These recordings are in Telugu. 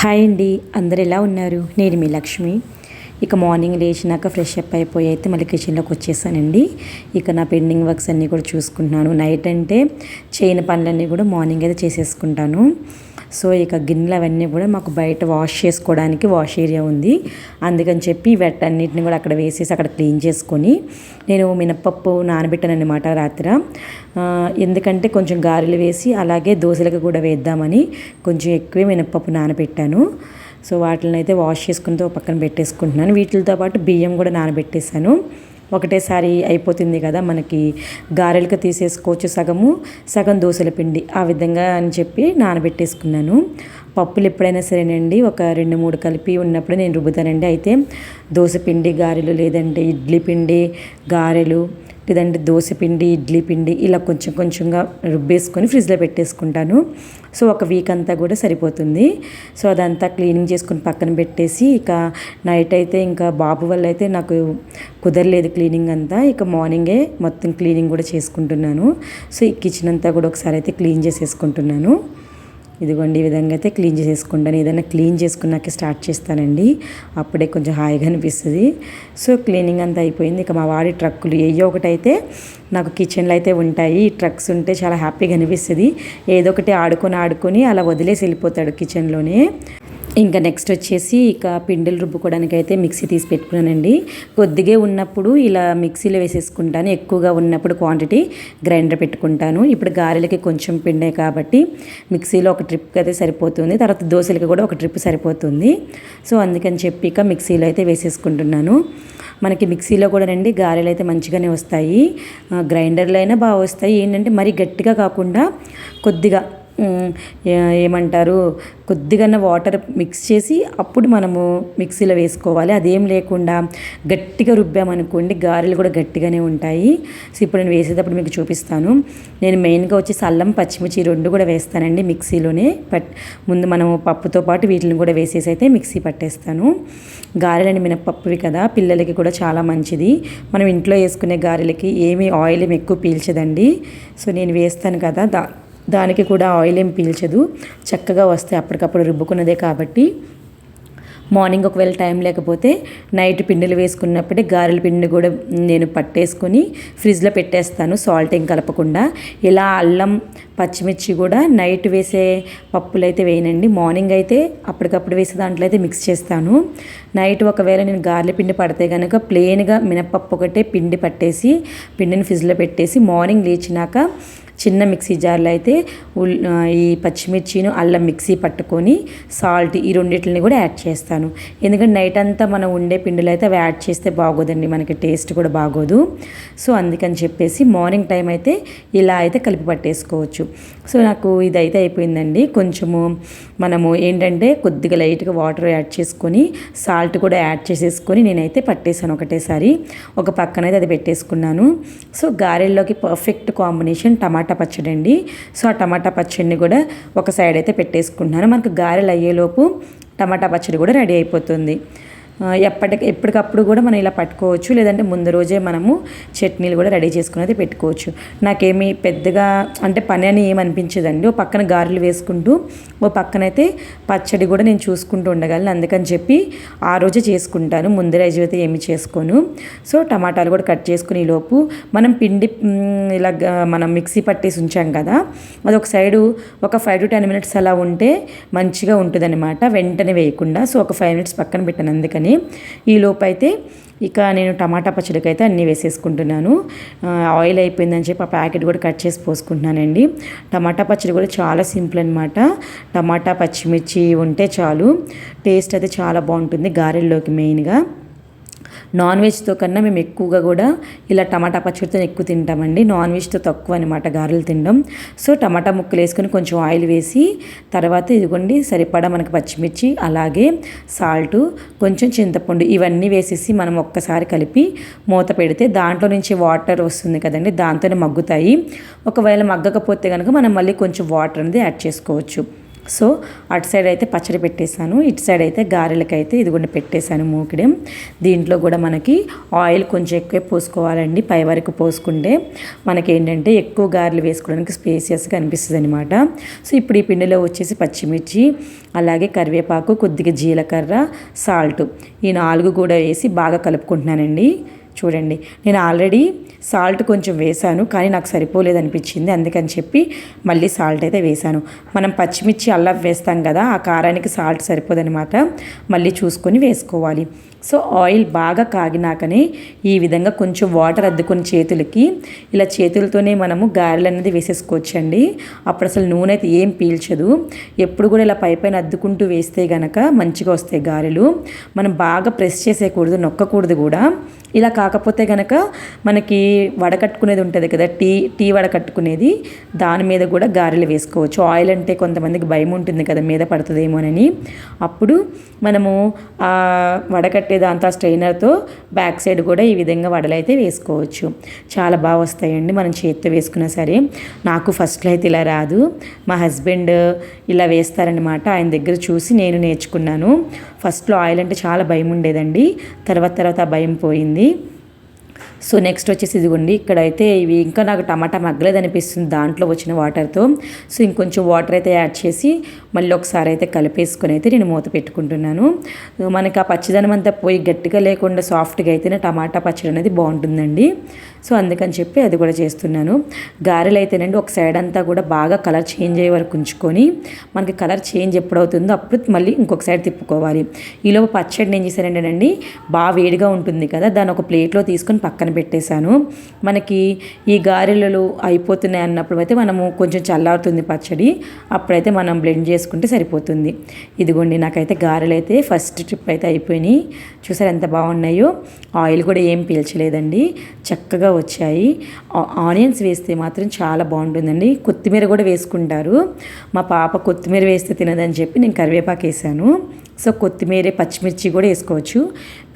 హాయ్ అండి అందరు ఎలా ఉన్నారు? నేను మీ లక్ష్మి. ఇక మార్నింగ్ లేచినాక ఫ్రెష్ అప్ అయిపోయి అయితే మళ్ళీ కిచెన్లోకి వచ్చేసానండి. ఇక నా పెండింగ్ వర్క్స్ అన్నీ కూడా చూసుకుంటున్నాను. నైట్ అంటే చేయని పనులన్నీ కూడా మార్నింగ్ అయితే చేసేసుకుంటాను. సో ఇక గిన్నెలు అవన్నీ కూడా మాకు బయట వాష్ చేసుకోవడానికి వాష్ ఏరియా ఉంది. అందుకని చెప్పి వెట్టన్నిటిని కూడా అక్కడ వేసేసి అక్కడ క్లీన్ చేసుకొని నేను మినప్పప్పు నానబెట్టానమాట రాత్రి. ఎందుకంటే కొంచెం గారెలు వేసి అలాగే దోశలకు కూడా వేద్దామని కొంచెం ఎక్కువే మినప్పప్పు నానబెట్టాను. సో వాటిని అయితే వాష్ చేసుకుంటూ ఒక పక్కన పెట్టేసుకుంటున్నాను. వీటితో పాటు బియ్యం కూడా నానబెట్టేశాను. ఒకటేసారి అయిపోతుంది కదా మనకి గారెలకు తీసేసుకోవచ్చు సగము సగం దోశల పిండి. ఆ విధంగా అని చెప్పి నానబెట్టేసుకున్నాను. పప్పులు ఎప్పుడైనా సరేనండి ఒక రెండు మూడు కలిపి ఉన్నప్పుడు నేను రుబ్బుతానండి. అయితే దోశ పిండి గారెలు లేదంటే ఇడ్లీ పిండి గారెలు లేదంటే దోశ పిండి ఇడ్లీ పిండి ఇలా కొంచెం కొంచెంగా రుబ్బేసుకొని ఫ్రిడ్జ్లో పెట్టేసుకుంటాను. సో ఒక వీక్ అంతా కూడా సరిపోతుంది. సో అదంతా క్లీనింగ్ చేసుకుని పక్కన పెట్టేసి ఇక నైట్ అయితే ఇంకా బాబు వల్ల అయితే నాకు కుదరలేదు క్లీనింగ్ అంతా. ఇక మార్నింగే మొత్తం క్లీనింగ్ కూడా చేసుకుంటున్నాను. సో ఈ కిచెన్ అంతా కూడా ఒకసారి అయితే క్లీన్ చేసేసుకుంటున్నాను. ఇదిగోండి ఈ విధంగా అయితే క్లీన్ చేసేసుకుంటాను ఏదైనా క్లీన్ చేసుకున్నాక స్టార్ట్ చేస్తానండి. అప్పుడే కొంచెం హాయిగా అనిపిస్తుంది. సో క్లీనింగ్ అంతా అయిపోయింది. ఇక మా వాడి ట్రక్కులు ఏయో ఒకటైతే నాకు కిచెన్లో అయితే ఉంటాయి. ట్రక్స్ ఉంటే చాలా హ్యాపీగా అనిపిస్తుంది. ఏదో ఒకటి ఆడుకొని ఆడుకొని అలా వదిలేసి వెళ్ళిపోతాడు కిచెన్లోనే. ఇంకా నెక్స్ట్ వచ్చేసి ఇక పిండిలు రుబ్బుకోవడానికి అయితే మిక్సీ తీసి పెట్టుకున్నానండి. కొద్దిగా ఉన్నప్పుడు ఇలా మిక్సీలో వేసేసుకుంటాను. ఎక్కువగా ఉన్నప్పుడు క్వాంటిటీ గ్రైండర్ పెట్టుకుంటాను. ఇప్పుడు గారెలకి కొంచెం పిండే కాబట్టి మిక్సీలో ఒక ట్రిప్ అయితే సరిపోతుంది. తర్వాత దోశలకి కూడా ఒక ట్రిప్ సరిపోతుంది. సో అందుకని చెప్పి ఇక మిక్సీలో అయితే వేసేసుకుంటున్నాను. మనకి మిక్సీలో కూడా రండి గారెలు అయితే మంచిగానే వస్తాయి. గ్రైండర్లో అయినా బాగా వస్తాయి. ఏంటంటే మరీ గట్టిగా కాకుండా కొద్దిగా ఏమంటారు? కొద్దిగా వాటర్ మిక్స్ చేసి అప్పుడు మనము మిక్సీలో వేసుకోవాలి. అదేం లేకుండా గట్టిగా రుబ్బామనుకోండి గారెలు కూడా గట్టిగానే ఉంటాయి. సో ఇప్పుడు నేను వేసేటప్పుడు మీకు చూపిస్తాను. నేను మెయిన్గా వచ్చేసి అల్లం పచ్చిమిర్చి రెండు కూడా వేస్తానండి మిక్సీలోనే. పట్ ముందు మనము పప్పుతో పాటు వీటిని కూడా వేసేసి అయితే మిక్సీ పట్టేస్తాను. గారెలని మినపప్పువి కదా పిల్లలకి కూడా చాలా మంచిది. మనం ఇంట్లో వేసుకునే గారెలకి ఏమీ ఆయిల్ ఏమి ఎక్కువ పీల్చదండి. సో నేను వేస్తాను కదా దా దానికి కూడా ఆయిల్ ఏం పీల్చదు. చక్కగా వస్తాయి అప్పటికప్పుడు రుబ్బుకున్నదే కాబట్టి. మార్నింగ్ ఒకవేళ టైం లేకపోతే నైట్ పిండిలు వేసుకున్నప్పుడే గారెల పిండి కూడా నేను పట్టేసుకొని ఫ్రిడ్జ్లో పెట్టేస్తాను సాల్ట్ ఏం కలపకుండా. ఇలా అల్లం పచ్చిమిర్చి కూడా నైట్ వేసే పప్పులు అయితే వేయనండి. మార్నింగ్ అయితే అప్పటికప్పుడు వేసే దాంట్లో అయితే మిక్స్ చేస్తాను. నైట్ ఒకవేళ నేను గారెల పిండి పడితే కనుక ప్లెయిన్గా మినపప్పు ఒకటే పిండి పట్టేసి పిండిని ఫ్రిడ్జ్లో పెట్టేసి మార్నింగ్ లేచినాక చిన్న మిక్సీ జార్లో అయితే ఈ పచ్చిమిర్చిను అల్లం మిక్సీ పట్టుకొని సాల్ట్ ఈ రెండింటిని కూడా యాడ్ చేస్తాను. ఎందుకంటే నైట్ అంతా మనం ఉండే పిండిలో అయితే అవి యాడ్ చేస్తే బాగోదండి మనకి టేస్ట్ కూడా బాగోదు. సో అందుకని చెప్పేసి మార్నింగ్ టైం అయితే ఇలా అయితే కలిపి పట్టేసుకోవచ్చు. సో నాకు ఇదైతే అయిపోయిందండి. కొంచెము మనము ఏంటంటే కొద్దిగా లైట్గా వాటర్ యాడ్ చేసుకొని సాల్ట్ కూడా యాడ్ చేసేసుకొని నేనైతే పట్టేశాను ఒకటేసారి. ఒక పక్కన అయితే అది పెట్టేసుకున్నాను. సో గారెల్లోకి పర్ఫెక్ట్ కాంబినేషన్ టమాటా పచ్చడి అండి. సో ఆ టమాటా పచ్చడిని కూడా ఒక సైడ్ అయితే పెట్టేసుకుంటున్నాను. మనకు గారెలు అయ్యేలోపు టమాటా పచ్చడి కూడా రెడీ అయిపోతుంది. ఎప్పటికి ఎప్పటికప్పుడు కూడా మనం ఇలా పట్టుకోవచ్చు. లేదంటే ముందు రోజే మనము చట్నీలు కూడా రెడీ చేసుకునేది పెట్టుకోవచ్చు. నాకేమీ పెద్దగా అంటే పని అని ఏమనిపించదండి ఓ పక్కన గారెలు వేసుకుంటూ ఓ పక్కన అయితే పచ్చడి కూడా నేను చూసుకుంటూ ఉండగలను. అందుకని చెప్పి ఆ రోజే చేసుకుంటాను. ముందు రోజు అయితే ఏమి చేసుకోను. సో టమాటాలు కూడా కట్ చేసుకుని ఈ లోపు మనం పిండి ఇలా మనం మిక్సీ పట్టేసి ఉంచాం కదా అది ఒక సైడు ఒక ఫైవ్ టు టెన్ మినిట్స్ అలా ఉంటే మంచిగా ఉంటుందన్నమాట. వెంటనే వేయకుండా. సో ఒక ఫైవ్ మినిట్స్ పక్కన పెట్టాను. అందుకని ఈ ఈలోపు అయితే ఇక నేను టమాటా పచ్చడికి అయితే అన్నీ వేసేసుకుంటున్నాను. ఆయిల్ అయిపోయిందని చెప్పి ఆ ప్యాకెట్ కూడా కట్ చేసి పోసుకుంటున్నానండి. టమాటా పచ్చడి కూడా చాలా సింపుల్ అనమాట టమాటా పచ్చిమిర్చి ఉంటే చాలు. టేస్ట్ అయితే చాలా బాగుంటుంది గారెల్లోకి మెయిన్గా. నాన్ వెజ్తో కన్నా మేము ఎక్కువగా కూడా ఇలా టమాటా పచ్చడితో ఎక్కువ తింటామండి. నాన్ వెజ్తో తక్కువ అనమాట గారెలు తినడం. సో టమాటా ముక్కలు వేసుకొని కొంచెం ఆయిల్ వేసి తర్వాత ఇదిగోండి సరిపడా మనకు పచ్చిమిర్చి అలాగే సాల్ట్ కొంచెం చింతపండు ఇవన్నీ వేసేసి మనం ఒక్కసారి కలిపి మూత పెడితే దాంట్లో నుంచి వాటర్ వస్తుంది కదండి దాంతోనే మగ్గుతాయి. ఒకవేళ మగ్గకపోతే కనుక మనం మళ్ళీ కొంచెం వాటర్ అనేది యాడ్ చేసుకోవచ్చు. సో అటు సైడ్ అయితే పచ్చడి పెట్టేశాను ఇటు సైడ్ అయితే గారెలకైతే ఇదిగోండి పెట్టేశాను మూకిడం. దీంట్లో కూడా మనకి ఆయిల్ కొంచెం ఎక్కువ పోసుకోవాలండి పై వరకు పోసుకుంటే మనకి ఏంటంటే ఎక్కువ గారెలు వేసుకోవడానికి స్పేసియస్గా అనిపిస్తుంది అనమాట సో ఇప్పుడు ఈ పిండిలో వచ్చేసి పచ్చిమిర్చి అలాగే కరివేపాకు కొద్దిగా జీలకర్ర సాల్ట్ ఈ నాలుగు కూడా వేసి బాగా కలుపుకుంటున్నానండి. చూడండి. నేను ఆల్రెడీ సాల్ట్ కొంచెం వేశాను కానీ నాకు సరిపోలేదు అనిపించింది అందుకని చెప్పి మళ్ళీ సాల్ట్ అయితే వేశాను. మనం పచ్చిమిర్చి అల్లం వేస్తాం కదా ఆ కారానికి సాల్ట్ సరిపోదనమాట మళ్ళీ చూసుకొని వేసుకోవాలి. సో ఆయిల్ బాగా కాగినాకనే ఈ విధంగా కొంచెం వాటర్ అద్దుకొని చేతులకి ఇలా చేతులతోనే మనము గారెలు అనేది వేసేసుకోవచ్చండి. అప్పుడు అసలు నూనె అయితే ఏం పీల్చదు. ఎప్పుడు కూడా ఇలా పై పైన అద్దుకుంటూ వేస్తే గనక మంచిగా వస్తాయి గారెలు. మనం బాగా ప్రెస్ చేసేయకూడదు నొక్కకూడదు కూడా. ఇలా కాకపోతే గనక మనకి వడకట్టుకునేది ఉంటుంది కదా టీ టీ వడకట్టుకునేది దాని మీద కూడా గారెలు వేసుకోవచ్చు. ఆయిల్ అంటే కొంతమందికి భయం ఉంటుంది కదా మీద పడుతుందేమోనని అప్పుడు మనము వడకట్టే దాంతో స్ట్రైనర్తో బ్యాక్ సైడ్ కూడా ఈ విధంగా వడలైతే వేసుకోవచ్చు. చాలా బాగా వస్తాయండి మనం చేతితో వేసుకున్నా సరే. నాకు ఫస్ట్లో అయితే ఇలా రాదు. మా హస్బెండ్ ఇలా వేస్తారనమాట ఆయన దగ్గర చూసి నేను నేర్చుకున్నాను. ఫస్ట్లో ఆయిల్ అంటే చాలా భయం ఉండేదండి. తర్వాత తర్వాత ఆ భయం పోయింది. ali. సో నెక్స్ట్ వచ్చేసి ఇదిగోండి ఇక్కడైతే ఇవి ఇంకా నాకు టమాటా మగ్గలేదు అనిపిస్తుంది దాంట్లో వచ్చిన వాటర్తో. సో ఇంకొంచెం వాటర్ అయితే యాడ్ చేసి మళ్ళీ ఒకసారి అయితే కలిపేసుకొని అయితే నేను మూత పెట్టుకుంటున్నాను. మనకి ఆ పచ్చిదనం అంతా పోయి గట్టిగా లేకుండా సాఫ్ట్గా అయితేనే టమాటా పచ్చడి అనేది బాగుంటుందండి. సో అందుకని చెప్పి అది కూడా చేస్తున్నాను. గారెలు అయితేనండి ఒక సైడ్ అంతా కూడా బాగా కలర్ చేంజ్ అయ్యే వరకు ఉంచుకొని మనకి కలర్ చేంజ్ ఎప్పుడు అవుతుందో అప్పుడు మళ్ళీ ఇంకొక సైడ్ తిప్పుకోవాలి. ఈలోపు పచ్చడి నేను చేశానంటేనండి బాగా వేడిగా ఉంటుంది కదా దాన్ని ఒక ప్లేట్లో తీసుకొని పక్కన పెట్టేశాను మనకి ఈ గారెలు అయిపోతున్నాయి అన్నప్పుడు అయితే మనము కొంచెం చల్లారుతుంది పచ్చడి. అప్పుడైతే మనం బ్లెండ్ చేసుకుంటే సరిపోతుంది. ఇదిగోండి నాకైతే గారెలు అయితే ఫస్ట్ ట్రిప్ అయితే అయిపోయినాయి. చూసారు ఎంత బాగున్నాయో. ఆయిల్ కూడా ఏం పీల్చలేదండి. చక్కగా వచ్చాయి. ఆనియన్స్ వేస్తే మాత్రం చాలా బాగుంటుందండి. కొత్తిమీర కూడా వేసుకుంటారు. మా పాప కొత్తిమీర వేస్తే తినదని చెప్పి నేను కరివేపాకు వేసాను. సో కొత్తిమీర పచ్చిమిర్చి కూడా వేసుకోవచ్చు.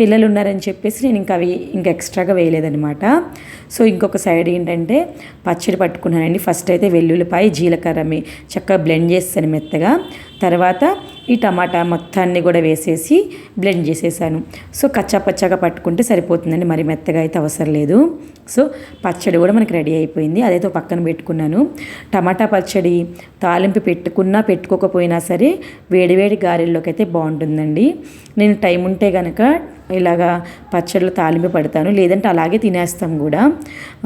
పిల్లలు ఉన్నారని చెప్పేసి నేను ఇంకా అవి ఇంకా ఎక్స్ట్రాగా వేయలేదనమాట సో ఇంకొక సైడ్ ఏంటంటే పచ్చడి పట్టుకున్నానండి. ఫస్ట్ అయితే వెల్లుల్లిపాయ జీలకర్ర చక్కగా బ్లెండ్ చేస్తాను మెత్తగా. తర్వాత ఈ టమాటా మొత్తాన్ని కూడా వేసేసి బ్లెండ్ చేసేసాను. సో కచ్చా పచ్చగా పట్టుకుంటే సరిపోతుందండి. మరి మెత్తగా అయితే అవసరం లేదు. సో పచ్చడి కూడా మనకి రెడీ అయిపోయింది. అదైతే పక్కన పెట్టుకున్నాను. టమాటా పచ్చడి తాలింపు పెట్టుకున్నా పెట్టుకోకపోయినా సరే వేడివేడి గారెల్లోకి అయితే బాగుంటుందండి. నేను టైం ఉంటే కనుక ఇలాగా పచ్చళ్ళు తాలింపు పడతాను. లేదంటే అలాగే తినేస్తాం కూడా.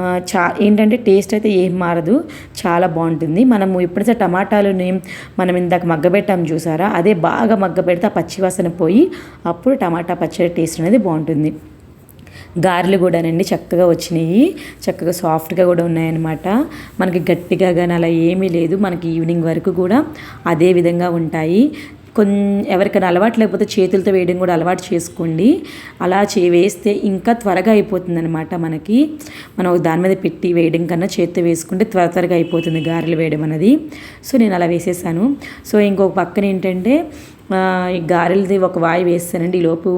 చా ఏంటంటే టేస్ట్ అయితే ఏం మారదు. చాలా బాగుంటుంది. మనము ఎప్పుడైతే టమాటాలని మనం ఇందాక మగ్గబెట్టాం చూసారా అదే బాగా మగ్గబెడితే ఆ పచ్చివాసన పోయి అప్పుడు టమాటా పచ్చడి టేస్ట్ అనేది బాగుంటుంది. గారెలు కూడానండి చక్కగా వచ్చినాయి. చక్కగా సాఫ్ట్గా కూడా ఉన్నాయన్నమాట. మనకి గట్టిగా కానీ అలా ఏమీ లేదు. మనకి ఈవినింగ్ వరకు కూడా అదే విధంగా ఉంటాయి. కొన్ని ఎవరికైనా అలవాటు లేకపోతే చేతులతో వేయడం కూడా అలవాటు చేసుకోండి. అలా చే వేస్తే ఇంకా త్వరగా అయిపోతుంది అనమాట మనకి. మనం దాని మీద పెట్టి వేయడం కన్నా చేతితో వేసుకుంటే త్వర త్వరగా అయిపోతుంది గారెలు వేయడం అనేది. సో నేను అలా వేసేసాను. సో ఇంకొక పక్కన ఏంటంటే ఈ గారెలది ఒక వాయి వేస్తానండి లోపు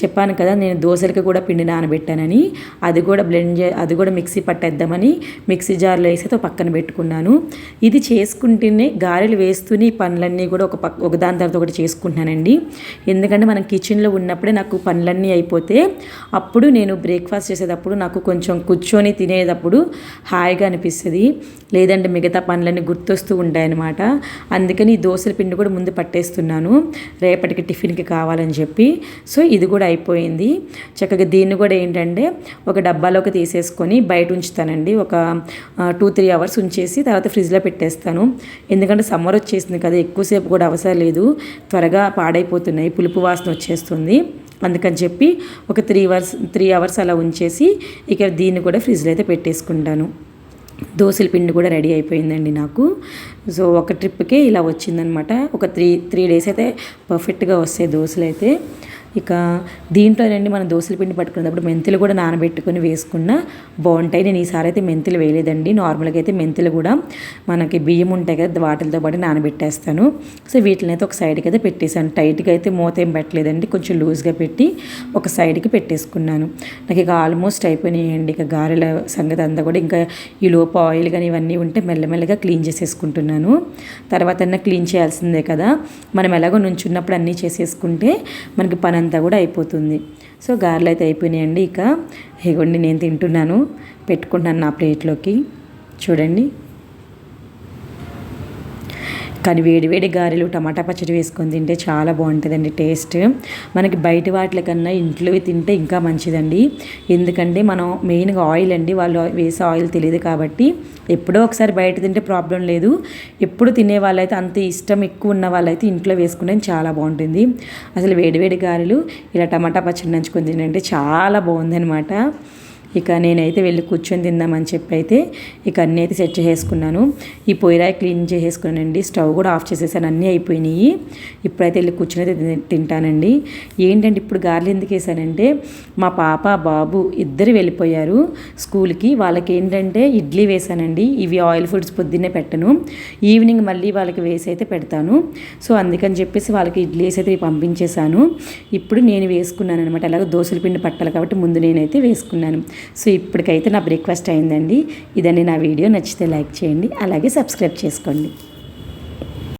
చెప్పాను కదా నేను దోశలకి కూడా పిండి నానబెట్టానని. అది కూడా బ్లెండ్ చే అది కూడా మిక్సీ పట్టేద్దామని మిక్సీ జార్లో వేసేతో పక్కన పెట్టుకున్నాను. ఇది చేసుకుంటేనే గారెలు వేస్తూనే పనులన్నీ కూడా ఒక పక్క ఒక దాని తర్వాత ఒకటి చేసుకుంటున్నానండి. ఎందుకంటే మనం కిచెన్లో ఉన్నప్పుడే నాకు పనులన్నీ అయిపోతే అప్పుడు నేను బ్రేక్ఫాస్ట్ చేసేటప్పుడు నాకు కొంచెం కూర్చొని తినేటప్పుడు హాయిగా అనిపిస్తుంది. లేదంటే మిగతా పనులన్నీ గుర్తొస్తూ ఉంటాయన్నమాట. అందుకని ఈ దోశల పిండి కూడా ముందు పట్టేస్తున్నాను. రేపటికి టిఫిన్కి కావాలని చెప్పి. సో ఇది కూడా అయిపోయింది. చక్కగా దీన్ని కూడా ఏంటంటే ఒక డబ్బాలోకి తీసేసుకొని బయట ఉంచుతానండి. ఒక టూ త్రీ అవర్స్ ఉంచేసి తర్వాత ఫ్రిడ్జ్లో పెట్టేస్తాను. ఎందుకంటే సమ్మర్ వచ్చేసింది కదా ఎక్కువసేపు కూడా అవసరం లేదు. త్వరగా పాడైపోతున్నాయి పులుపు వాసన వచ్చేస్తుంది. అందుకని చెప్పి ఒక త్రీ అవర్స్ త్రీ అవర్స్ అలా ఉంచేసి ఇక దీన్ని కూడా ఫ్రిడ్జ్లో అయితే పెట్టేసుకుంటాను. దోశల పిండి కూడా రెడీ అయిపోయిందండి నాకు. సో ఒక ట్రిప్కే ఇలా వచ్చిందనమాట ఒక త్రీ త్రీ డేస్ అయితే పర్ఫెక్ట్గా వస్తాయి దోశలు అయితే ఇక దీంట్లోనండి మనం దోశల పిండి పట్టుకున్నప్పుడు మెంతులు కూడా నానబెట్టుకుని వేసుకున్న బాగుంటాయి. నేను ఈసారి అయితే మెంతులు వేయలేదండి. నార్మల్గా అయితే మెంతులు కూడా మనకి బియ్యం ఉంటాయి కదా వాటితో పాటు నానబెట్టేస్తాను. సో వీటిని అయితే ఒక సైడ్కి అయితే పెట్టేశాను. టైట్గా అయితే మూత ఏం పెట్టలేదండి. కొంచెం లూజ్గా పెట్టి ఒక సైడ్కి పెట్టేసుకున్నాను. నాకు ఇక ఆల్మోస్ట్ అయిపోయినాయండి. ఇక గారెల సంగతి అంతా కూడా ఇంకా ఈ లోపు ఆయిల్ కానీ ఇవన్నీ ఉంటే మెల్లమెల్లగా క్లీన్ చేసేసుకుంటున్నాను. తర్వాత క్లీన్ చేయాల్సిందే కదా. మనం ఎలాగో నుంచున్నప్పుడు అన్నీ చేసేసుకుంటే మనకి పని అంతా కూడా అయిపోతుంది. సో గారెలు అయితే అయిపోయినాయండి ఇక. ఇగోండి నేను తింటున్నాను. పెట్టుకుంటున్నాను నా ప్లేట్లోకి. చూడండి. కానీ వేడి వేడి గారెలు టమాటా పచ్చడి వేసుకొని తింటే చాలా బాగుంటుందండి టేస్ట్. మనకి బయట వాటి కన్నా ఇంట్లో తింటే ఇంకా మంచిదండి. ఎందుకంటే మనం మెయిన్గా ఆయిల్ అండి వాళ్ళు వేసే ఆయిల్ తెలియదు కాబట్టి ఎప్పుడో ఒకసారి బయట తింటే ప్రాబ్లం లేదు. ఎప్పుడు తినే వాళ్ళైతే అంత ఇష్టం ఎక్కువ ఉన్న వాళ్ళైతే ఇంట్లో వేసుకుంటే చాలా బాగుంటుంది. అసలు వేడి వేడి గారెలు ఇలా టమాటా పచ్చడి నంచుకొని తినంటే చాలా బాగుందనమాట ఇక నేనైతే వెళ్ళి కూర్చొని తిందామని చెప్పి అయితే ఇక అన్నీ అయితే సెట్ చేసుకున్నాను ఈ పొయ్యిరాయి క్లీన్ చేసేసుకున్నానండి. స్టవ్ కూడా ఆఫ్ చేసేసాను. అన్నీ అయిపోయినాయి. ఇప్పుడైతే వెళ్ళి కూర్చొని అయితే తింటానండి. ఏంటంటే ఇప్పుడు గార్లు ఎందుకు వేసానంటే మా పాప బాబు ఇద్దరు వెళ్ళిపోయారు స్కూల్కి. వాళ్ళకి ఏంటంటే ఇడ్లీ వేసానండి. ఇవి ఆయిల్ ఫుడ్స్ పొద్దున్నే పెట్టను. ఈవినింగ్ మళ్ళీ వాళ్ళకి వేసి అయితే పెడతాను. సో అందుకని చెప్పేసి వాళ్ళకి ఇడ్లీ వేసి అయితే పంపించేశాను. ఇప్పుడు నేను వేసుకున్నాను అనమాట అలాగే దోశల పిండి పట్టాలి కాబట్టి ముందు నేనైతే వేసుకున్నాను. సో ఇప్పటికైతే నా బ్రేక్ఫాస్ట్ అయిందండి. ఇదండి నా వీడియో. నచ్చితే లైక్ చేయండి. అలాగే సబ్స్క్రైబ్ చేసుకోండి.